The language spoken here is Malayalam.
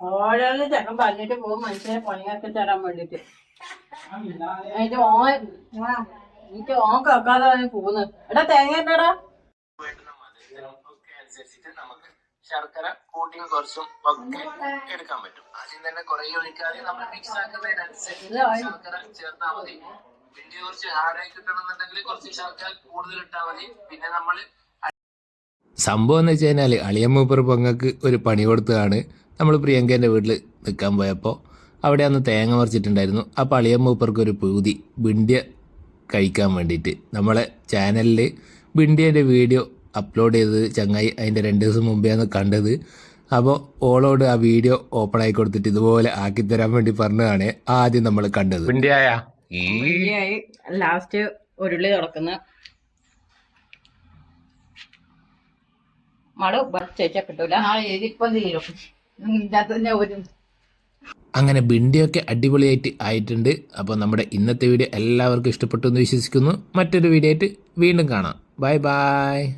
ഓരോന്ന് ചെക്കൻ പറഞ്ഞിട്ട് പോകും. മനുഷ്യനെ പണിയാക്കി തരാൻ വേണ്ടിട്ട്. അതിന്റെ ഓൻ എനിക്ക് ഓൻ കേൾക്കാതെ അവന് പോകുന്നു. എടാ തേങ്ങ എന്താടാ അനുസരിച്ചിട്ട് നമുക്ക് ശർക്കര കൂട്ടിയും കുറച്ചും ഒക്കെ എടുക്കാൻ പറ്റും. ആദ്യം തന്നെ കുറെ ഒഴിക്കാതെ നമ്മൾ മിക്സ് ആക്കുന്നതിനനുസരിച്ച് ശർക്കര ചേർത്താൽ മതി. പിന്നെ കുറച്ച് ഹാർഡായി കിട്ടണമെന്നുണ്ടെങ്കിൽ കുറച്ച് ശർക്കര കൂടുതൽ ഇട്ടാൽ മതി. പിന്നെ നമ്മൾ സംഭവം എന്ന് വെച്ച് കഴിഞ്ഞാൽ അളിയമ്മൂപ്പർ പൊങ്ങക്ക് ഒരു പണി കൊടുത്തതാണ്. നമ്മൾ പ്രിയങ്കേന്റെ വീട്ടിൽ നിൽക്കാൻ പോയപ്പോൾ അവിടെ അന്ന് തേങ്ങ മറിച്ചിട്ടുണ്ടായിരുന്നു അപ്പോൾ അളിയമ്മൂപ്പർക്ക് ഒരു പൂതി ബിണ്ടിയ കഴിക്കാൻ വേണ്ടിയിട്ട്. നമ്മളെ ചാനലിൽ ബിണ്ടിയന്റെ വീഡിയോ അപ്ലോഡ് ചെയ്തത് ചങ്ങായി അതിന്റെ രണ്ട് ദിവസം മുമ്പെയാണ് കണ്ടത്. അപ്പോൾ ഓളോട് ആ വീഡിയോ ഓപ്പൺ ആയി കൊടുത്തിട്ട് ഇതുപോലെ ആക്കി തരാൻ വേണ്ടി പറഞ്ഞതാണ് ആദ്യം നമ്മൾ കണ്ടത്. ലാസ്റ്റ് ഉരുളി തുറക്കുന്ന മൾ ചേച്ചാ കിട്ടൂല ഇതിപ്പം തീരും. ഇതിനകത്ത് ഒരു അങ്ങനെ ബിണ്ടിയൊക്കെ അടിപൊളിയായിട്ട് ആയിട്ടുണ്ട്. അപ്പോൾ നമ്മുടെ ഇന്നത്തെ വീഡിയോ എല്ലാവർക്കും ഇഷ്ടപ്പെട്ടു എന്ന് വിശ്വസിക്കുന്നു. മറ്റൊരു വീഡിയോ ആയിട്ട് വീണ്ടും കാണാം. Bye bye.